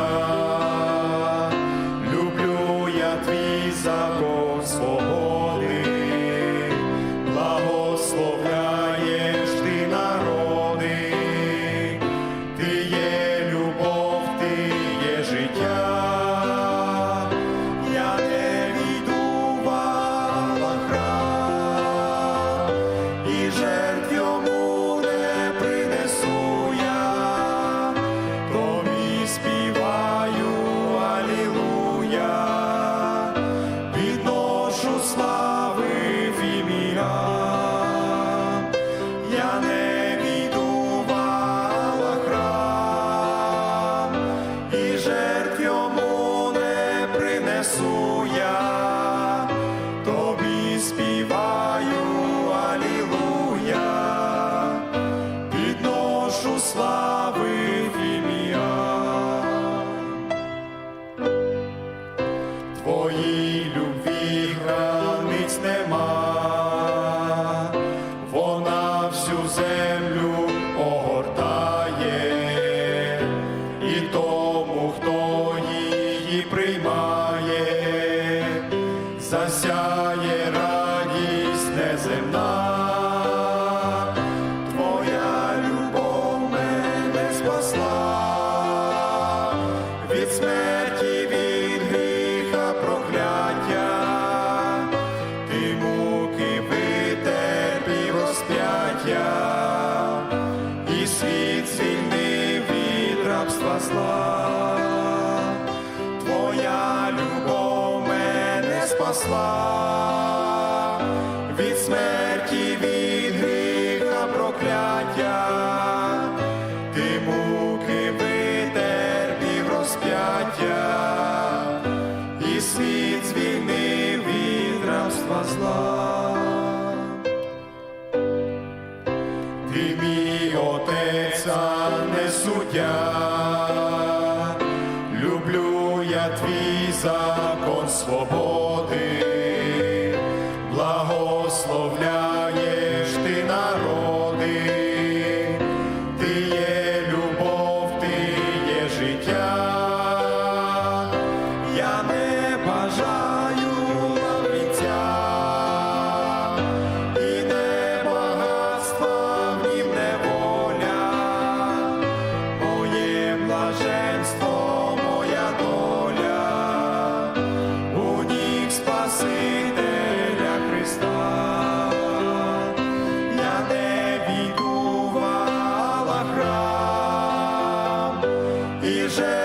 Senhor. сяє радість неземна. Спасла від смерті, від гріха прокляття, ти муки витерпів розп'яття, і світ звільнив від рабства зла. Ти мій отець, а не суддя, люблю я твій закон свободи, бажаю і не багатства, ні неволя, моє блаженство, моя доля, у них Спасителя Христа, я не відувала храм і же.